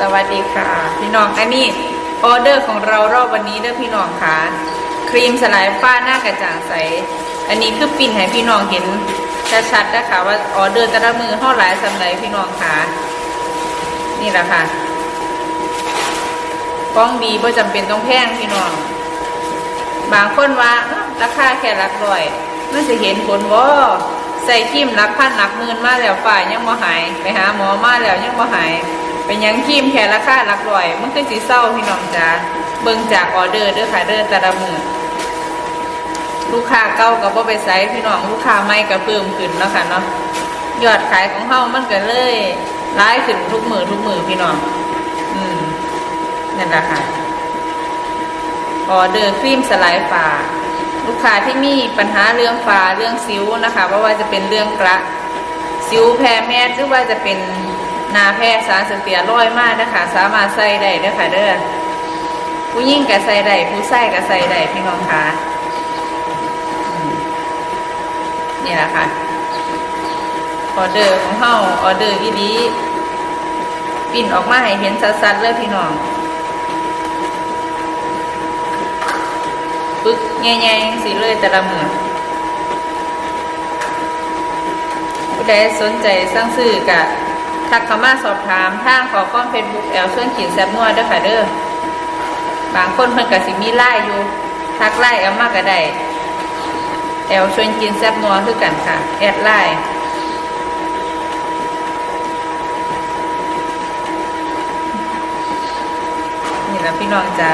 สวัสดีค่ะ พี่น้องอันนี้ออเดอร์ของเรารอบวันนี้เด้อพี่น้องค่ะครีมสลายฝ้าหน้ากระจ่างใส อันนี้คือปิ่นให้พี่น้องเห็นชัดๆนะคะว่าออเดอร์แต่ละมือเท่าหลายสำหรับพี่น้องค่ะนี่แหละค่ะฟ้องดีเพราะจำเป็นต้องแพงพี่น้อง บางคนว่าราคาแค่หลักร้อยมันจะเห็นผลว่าใส่ครีมหลักพันหลักหมื่นมาแล้วฝ่ายยังบ่หาย ไปหาหมอมาแล้วยังบ่หาย เป็นยังครีมแค่ราคาหลักร้อยมันคือสิเศร้าพี่น้องจ้าเบิ่งจากออเดอร์เด้อค่ะเด้อแต่ละมือลูกค้าเก่ากับบ่ไปใส่พี่น้องลูกค้าใหม่ก็เพิ่มขึ้นแล้วค่ะเนาะยอดขายของเฮามันก็เลยร้ายขึ้นทุกมือทุกมือพี่น้อง อืมนั่นแหละค่ะออเดอร์ครีมสลายฝ้าลูกค้าที่มีปัญหาเรื่องฝ้าเรื่องสิวนะคะว่าว่าจะเป็นเรื่องกระสิวแพ้แมสหรือว่าจะเป็น นาแพ้สารเสเตียร้อยมากนะคะสามารถใส่ได้เด้อค่ะเด้อผู้ยิ่งกับใส่ได้ผู้ใส่กับใส่ได้พี่น้องคะนี่แหละค่ะออเดอร์ของเฮาออเดอร์อีดีปิ่นออกมาให้เห็นชัดๆเลยพี่น้องปึกแง่ๆสิเลยแต่ละมือผู้ใดสนใจสั่งซื้อกะ ทักเข้ามาสอบถามทางขอข้อมเฟซบุ๊กแอลเชิญขีดแซบนัวเด้อค่ะเด้อบางคนเพิ่นก็สิมีไล่อยู่ ทักไล่เอามากก็ได้แอลชวนกินแซบนัวคือกันค่ะ แอดไล่นี่ละพี่น้องจ้า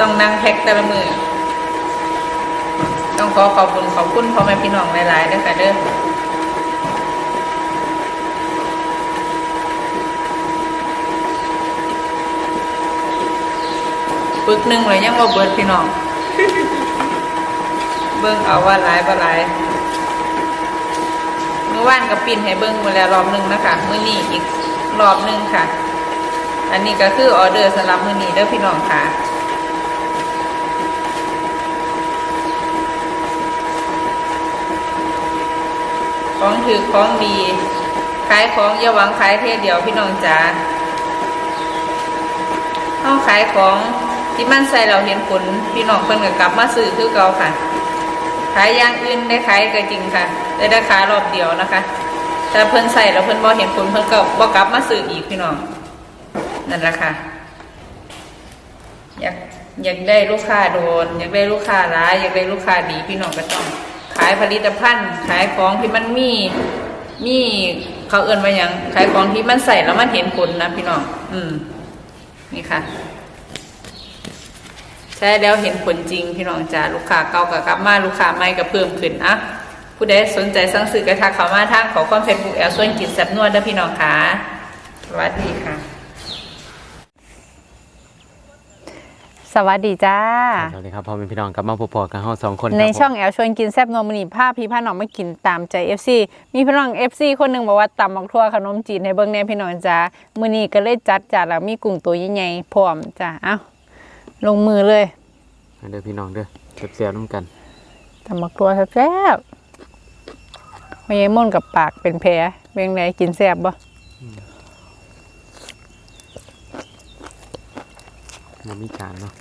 ต้องนั่งแพ็คแต่ละมือ ต้องขอขอบคุณขอบคุณพ่อแม่พี่น้องหลายๆด้วยค่ะเด้อ ปึกหนึ่งเลยยังว่าเบิดพี่น้อง เบิ้งเอาว่าหลายบ่หลายเมื่อวานกับปิ่นให้เบิ้งมาแล้วรอบหนึ่งนะคะมื้อนี้อีกรอบหนึ่งค่ะ อันนี้ก็คือออเดอร์สำหรับมื้อนี้เด้อพี่น้องค่ะของถือของดี ขายของอย่าหวังขายเท่เดียวพี่น้องจ๋าต้องขายของ ที่มันใส่เราเห็นผลพี่น้องเพิ่นก็กลับมาซื้อคือเก่าค่ะ ขายอย่างอื่นได้ขายก็จริงค่ะ แต่ได้ขายรอบเดียวนะคะ แต่เพิ่นใส่แล้วเพิ่นบ่เห็นผลเพิ่นก็บ่กลับมาซื้ออีกพี่น้องนั่นแหละค่ะ อยากอยากได้ลูกค้าโดน อยากได้ลูกค้าร้าย อยากได้ลูกค้าดีพี่น้องก็ต้อง ขายผลิตภัณฑ์ ขายของที่มันมีมีเขาเอื่นว่าหยังขายของที่มันใส่แล้วมันเห็นผลนะพี่น้อง อืม นี่ค่ะ ใช้แล้วเห็นผลจริงพี่น้องจ้าลูกค้าเก่ากับกลับมาลูกค้าใหม่ก็เพิ่มขึ้นอะผู้ใดสนใจสั่งซื้อกระทักเขามาทางขอความเฟซบุ๊กแอลส่วนกิจแซบนวดเด้อพี่น้องค่ะสวัสดีค่ะ สวัสดีจ้า สวัสดีครับพ่อแม่พี่น้องกลับมาพบๆกันห้องสองคนในครับผมช่องแอลชวนกินแซบนมนีภาพพี่พาน้องมากินตามใจ FC มีพี่น้อง FC คนหนึ่งบอกว่าตำบักทั่วขนมจีนให้เบิ่งแน่พี่น้องจ้ามื้อนี้ก็เลยจัดจ้าแล้วมีกุ้งตัวใหญ่ๆพร้อมจ้าเอ้า ลงมือเลยมาเด้อพี่น้องเด้อเสียบๆน้ำกันตำบักทั่วแซ่บๆไม่ยม่นกับปากเป็นแผลเป็นไงกินแซ่บบ่มันมีจานเนาะ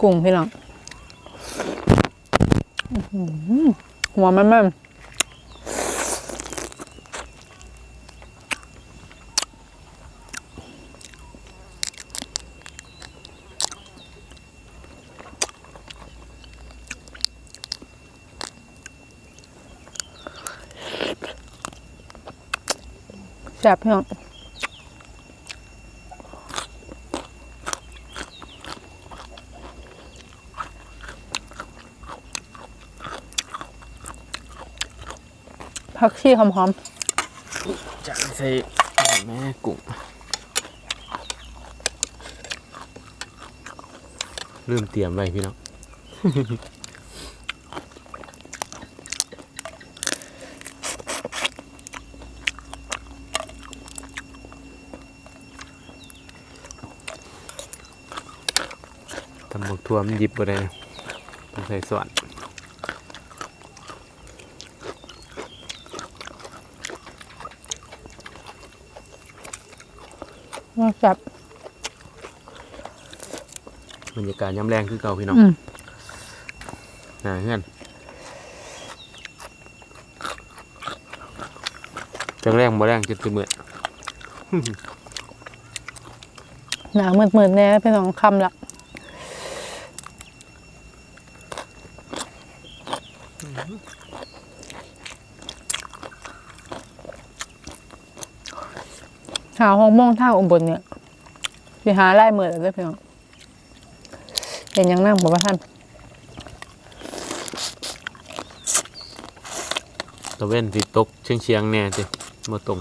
กุ้งพี่น้องอื้อ หัวมันมันแซ่บพี่น้อง ผักชีหอมจานใส่แม่กุ้งลืมเตรียมไว้พี่น้องตำบักทั่วมันหยิบบ่ได้นะต้องใส่ส่วน มันแบบบรรยากาศย่ำแรงคือเก่าพี่น้องอืมหนาเงื่อนจังแรงบ่แรงจนตื่นเมื่อยหนามืดๆแน่เป็นสองคำละ หาห้องโมงท่าอุบลเนี่ยไปหาไล่เมือเลยพี่น้องเห็นยังนั่งบอกว่าท่านตะเว้นสิตกเชียงเชียงแน่จิมาตรง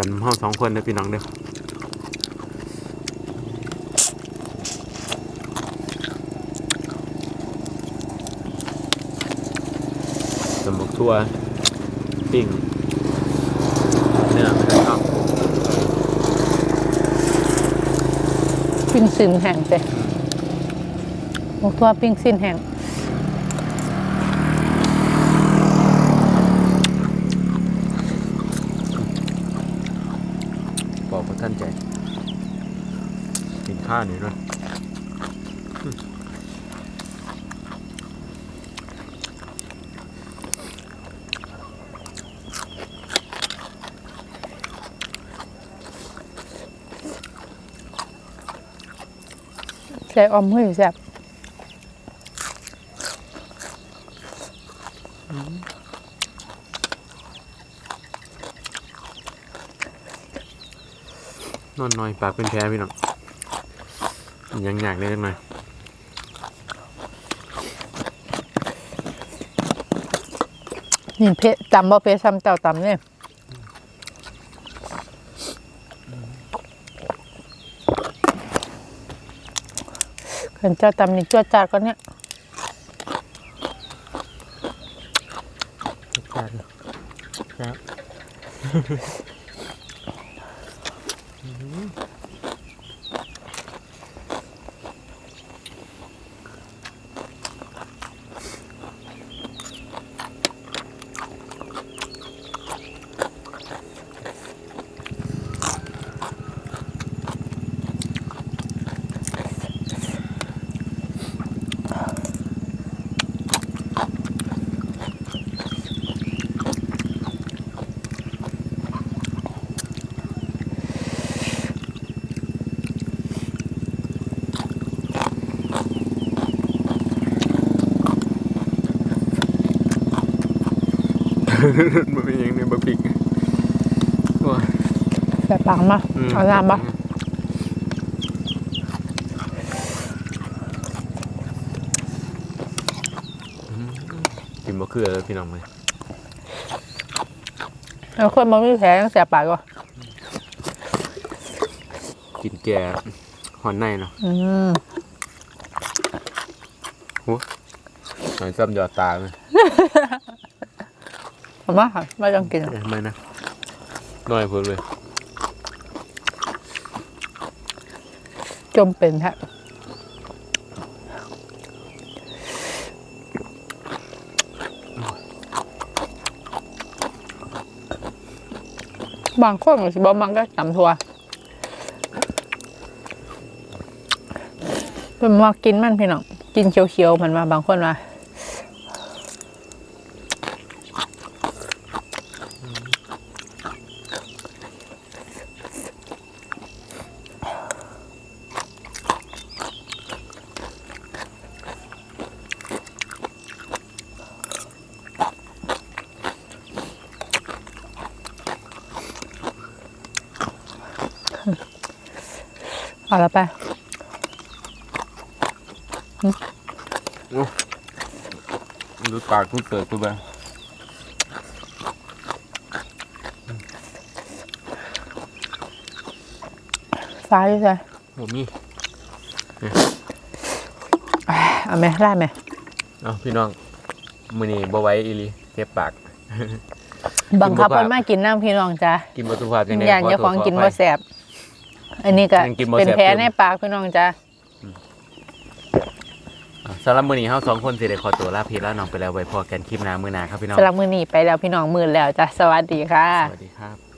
แขนห้องสองคนนะพี่น้องเด้อสมกทั่วปิ้งเนื้อไม่ได้ชอบปิ้งซินแห้งเจ้หมกตัวปิ้งซินแห้ง บอกว่าท่านใจ กินข้าวหน่อยเนาะใส่ออมหุ้ยแซ่บนอนน้อยปากเป็นแผลพี่น้อง ยังอยากได้จังหน่อยนี่เพะตำบ่เพะซ้ำเจ้าตำเนี่ยขันเจ้าตำนี่จวดจาดก็เนี่ยครับ มันเป็นยังไงบักปิกโอ้ยแบบปังมาอืมเอาน้ำมากินมะเขือเลยพี่น้องไหมเอาคนมันไม่แผลยังแสบปากก็กินแก่หอนในเนาะอืมหอยซ้ำยอดตาเลย เอามาค่ะไม่ต้องกินหรอกเอ๊ะไม่นะน้อยเพิ่มเลย จมเป็นแท้บางคนก็สิบ่มักก็ตำทัวเป็นว่ากินมันพี่น้อง กินเขียวๆมันว่าบางคนว่า เอาละไปดูปากดูเติร์ดกูไปฟ้าอยู่ใช่โอ้มีเอาไหมได้ไหมเอาพี่น้องมือนี้บ่ไหว้อีหลีเจ็บปาก บังคับกินบ่มันมากินน้ำพี่น้องจ้ากินบสุภาพจังได๋อย่างเจ้าของกินบ่แสบ อันนี้ก็ยังกินบ่เป็นแซ่บ แผลอยู่ในปากพี่น้องจ้าสำหรับมื้อนี้เฮาสองคนสิได้ขอตัวลาพี่ลาน้องไปแล้วไว้พอกันคลิปหน้ามื้อหน้าครับพี่น้อง สำหรับมือนี้ไปแล้วพี่น้องมือแล้วจ้าสวัสดีค่ะ สวัสดีครับ